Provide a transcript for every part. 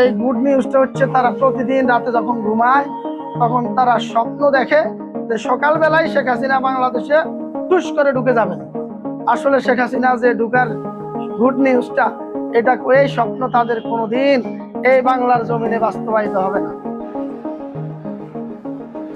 এই গুড নিউজটা হচ্ছে তারা প্রতিদিন রাতে যখন ঘুমায়, তখন তারা স্বপ্ন দেখে যে সকালবেলায় শেখ হাসিনা বাংলাদেশে টুস করে ঢুকে যাবে আসলে শেখ হাসিনা যে ঢুকার গুড নিউজটা এটা এই স্বপ্ন তাদের কোনোদিন এই বাংলার জমিনে বাস্তবায়িত হবে না।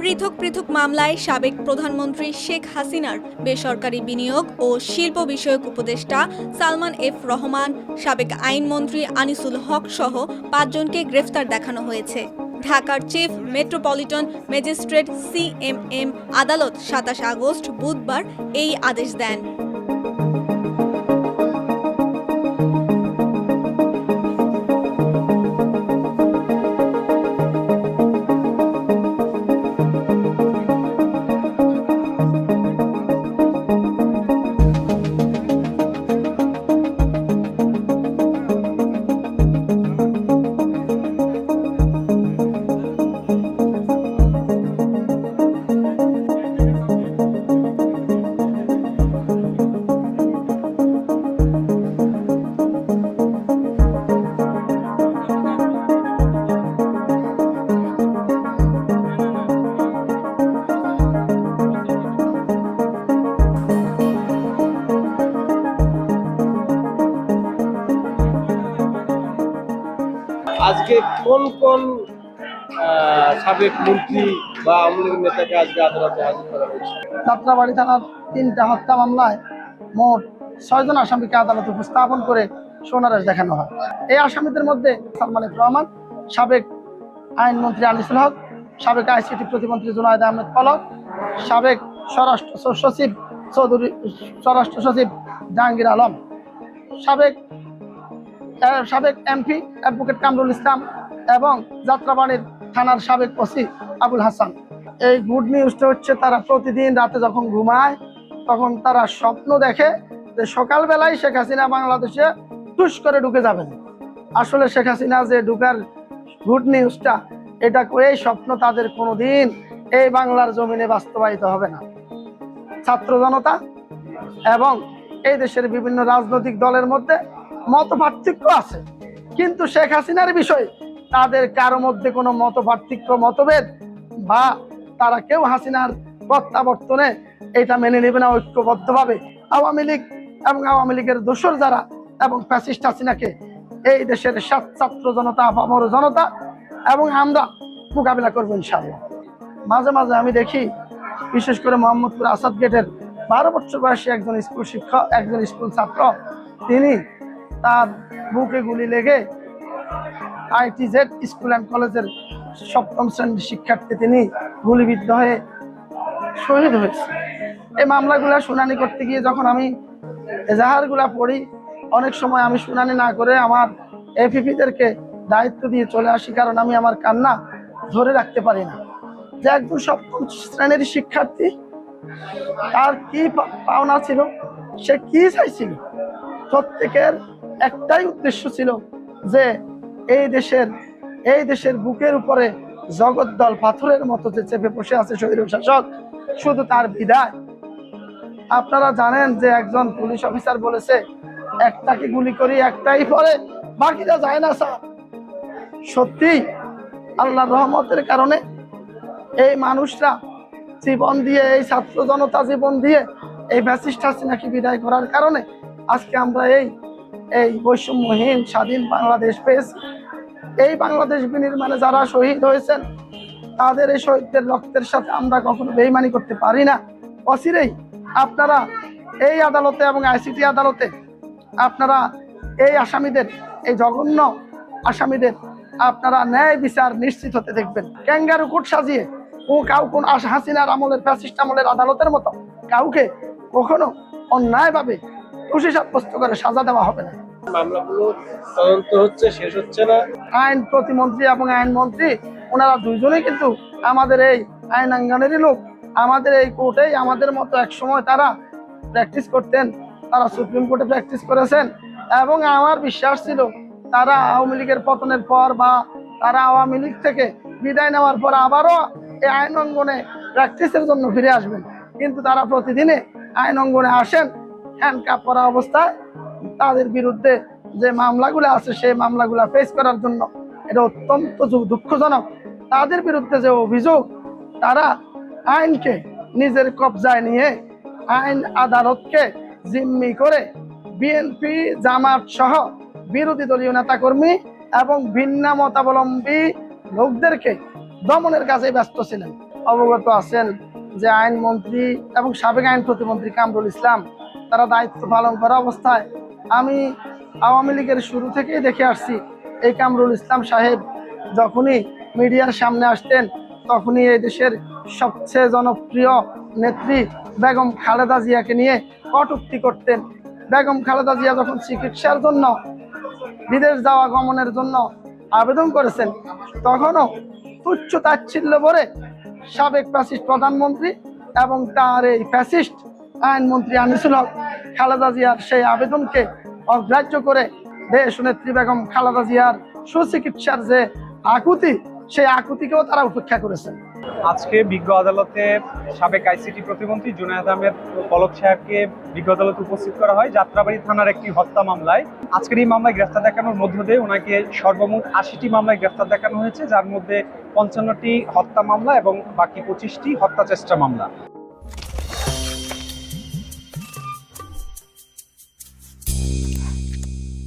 পৃথক পৃথক মামলায় সাবেক প্রধানমন্ত্রী শেখ হাসিনার বেসরকারি বিনিয়োগ ও শিল্প বিষয়ক উপদেষ্টা সালমান এফ রহমান, সাবেক আইনমন্ত্রী আনিসুল হক সহ পাঁচজনকে গ্রেফতার দেখানো হয়েছে। ঢাকার চিফ মেট্রোপলিটন ম্যাজিস্ট্রেট সিএমএম আদালত সাতাশ আগস্ট বুধবার এই আদেশ দেন। আজকে কোন কোন সাবেক মন্ত্রী বা আওয়ামী নেতাকে আজকে আদালতে হাজির করা হয়েছে? যাত্রাবাড়ি থানার তিনটা হত্যা মামলায় মোট ছয়জন আসামিকে আদালতে উপস্থাপন করে সোনারাজ দেখানো হয়। এই আসামিদের মধ্যে সালমান এফ রহমান, সাবেক আইনমন্ত্রী আনিসুল হক, সাবেক আইসিটি প্রতিমন্ত্রী জুনায়দ আহমেদ পলক, সাবেক স্বরাষ্ট্র সচিব চৌধুরী, স্বরাষ্ট্র সচিব জাহাঙ্গীর আলম, সাবেক সাবেক এমপি অ্যাডভোকেট কামরুল ইসলাম এবং যাত্রাবাড়ির থানার সাবেক ওসি আবুল হাসান। এই গুড নিউজটা হচ্ছে তারা প্রতিদিন রাতে যখন ঘুমায়, তখন তারা স্বপ্ন দেখে যে সকালবেলায় শেখ হাসিনা বাংলাদেশে টুস করে ঢুকে যাবেন। আসলে শেখ হাসিনা যে ঢুকার গুড নিউজটা এটা এই স্বপ্ন তাদের কোনোদিন এই বাংলার জমিনে বাস্তবায়িত হবে না। ছাত্র জনতা এবং এই দেশের বিভিন্ন রাজনৈতিক দলের মধ্যে মত পার্থক্য আছে। কিন্তু শেখ হাসিনার বিষয়ে তাদের কারও মধ্যে কোনো মত পার্থক্য মতভেদ বা তারা কেউ হাসিনার প্রত্যাবর্তনে এটা মেনে নেবে না ঐক্যবদ্ধভাবে। আওয়ামী লীগ এবং আওয়ামী লীগের দোসর যারা এবং ফ্যাসিস্ট হাসিনাকে, এই দেশের সাত ছাত্র জনতা আপামর জনতা এবং আমরা মোকাবিলা করব ইনশাআল্লাহ। মাঝে মাঝে আমি দেখি, বিশেষ করে মোহাম্মদপুর আসাদ গেটের বারো বছর বয়সী একজন স্কুল শিক্ষক, একজন স্কুল ছাত্র, তিনি তার বুকে গুলি লেগে আইটিজেড স্কুল অ্যান্ড কলেজের সপ্তম শ্রেণির শিক্ষার্থী তিনি গুলিবিদ্ধ হয়ে শহীদ হয়েছে। এই মামলাগুলো শুনানি করতে গিয়ে যখন আমি এজাহারগুলা পড়ি, অনেক সময় আমি শুনানি না করে আমার এপিপিদেরকে দায়িত্ব দিয়ে চলে আসি কারণ আমি আমার কান্না ধরে রাখতে পারি না। যে একজন সপ্তম শ্রেণির শিক্ষার্থী, তার কি পাওনা ছিল, সে কি চাইছিল? প্রত্যেকের একটাই উদ্দেশ্য ছিল যে এই দেশের এই দেশের বুকের উপরে জগদ্দল পাথরের মতো যে চেপে বসে আছে স্বৈর শাসক, শুধু তার বিদায়। আপনারা জানেন যে একজন পুলিশ অফিসার বলেছে, একটাকে গুলি করি, একটাই পরে, বাকিটা যায় না, স্যার। সত্যি, আল্লাহর রহমতের কারণে এই মানুষরা জীবন দিয়ে, এই ছাত্র জনতা জীবন দিয়ে এই ব্যাসিস্ট হাসিনাকে বিদায় করার কারণে আজকে আমরা এই এই বৈষম্যহীন স্বাধীন বাংলাদেশ পেয়েছি। এই বাংলাদেশ বিনির্মাণে যারা শহীদ হয়েছেন, তাদের এই শহীদদের রক্তের সাথে আমরা কখনো বেইমানি করতে পারি না। অচিরেই আপনারা এই আদালতে এবং আইসিটি আদালতে আপনারা এই আসামিদের, এই জঘন্য আসামিদের আপনারা ন্যায় বিচার নিশ্চিত হতে দেখবেন। ক্যাঙ্গারু কোট সাজিয়ে ও কাউ কোন হাসিনার আমলের, ফ্যাসিস্ট আমলের আদালতের মতো কাউকে কখনো অন্যায়ভাবে দোষী সাব্যস্ত করে সাজা দেওয়া হবে না। মামলাগুলো তদন্ত হচ্ছে শেষ হচ্ছে না। আইন প্রতিমন্ত্রী এবং আইনমন্ত্রী ওনারা দুইজনেই কিন্তু আমাদের এই আইনাঙ্গনেরই লোক। আমাদের এই কোর্টেই আমাদের মতো এক সময় তারা প্র্যাকটিস করতেন তারা সুপ্রিম কোর্টে প্র্যাকটিস করেছেন। এবং আমার বিশ্বাস ছিল তারা আওয়ামী লীগের পতনের পর বা তারা আওয়ামী লীগ থেকে বিদায় নেওয়ার পর আবারও এই আইন অঙ্গনে প্র্যাকটিসের জন্য ফিরে আসবেন। কিন্তু তারা প্রতিদিনে আইন অঙ্গনে আসেন হ্যান্ডকাপ করা অবস্থায় তাদের বিরুদ্ধে যে মামলাগুলো আছে, সেই মামলাগুলো ফেস করার জন্য এটা অত্যন্ত দুঃখজনক। তাদের বিরুদ্ধে যে অভিযোগ, তারা আইনকে নিজের কবজায় নিয়ে আইন আদালতকে জিম্মি করে বিএনপি, জামাত সহ বিরোধী দলীয় নেতাকর্মী এবং ভিন্ন মতাবলম্বী লোকদেরকে দমনের কাজে ব্যস্ত ছিলেন। অবগত আছেন যে আইনমন্ত্রী এবং সাবেক আইন প্রতিমন্ত্রী কামরুল ইসলাম তারা দায়িত্ব পালন করা অবস্থায় আমি আওয়ামী লীগের শুরু থেকেই দেখে আসছি, এই কামরুল ইসলাম সাহেব যখনই মিডিয়ার সামনে আসতেন, তখনই এই দেশের সবচেয়ে জনপ্রিয় নেত্রী বেগম খালেদা জিয়াকে নিয়ে কটুক্তি করতেন। বেগম খালেদা জিয়া যখন চিকিৎসার জন্য, বিদেশ যাওয়া গমনের জন্য আবেদন করেছেন, তখনও তুচ্ছ তাচ্ছিল্য ভরে সাবেক ফ্যাসিস্ট প্রধানমন্ত্রী এবং তার এই ফ্যাসিস্ট আইনমন্ত্রী আনিসুল হক খালেদা জিয়ার সেই আবেদনকে অগ্রাহ্য করে দেশ নেত্রী বেগম খালেদা জিয়ার সুচিকিৎসার যে আকুতি, সেই আকুতিকেও তারা উপেক্ষা করেছেন আজকে বিজ্ঞ আদালতে সাবেক আইসিটি প্রতিমন্ত্রী জুনায়দ আহমেদ পলক সাহেবকে বিজ্ঞ আদালতে উপস্থিত করা হয়। যাত্রাবাড়ি থানার একটি হত্যা মামলায়। আজকের এই মামলায় গ্রেফতার দেখানোর মধ্য দিয়ে ওনাকে সর্বমোট আশিটি মামলায় গ্রেফতার দেখানো হয়েছে, যার মধ্যে পঞ্চান্নটি হত্যা মামলা এবং বাকি পঁচিশটি হত্যা চেষ্টা মামলা।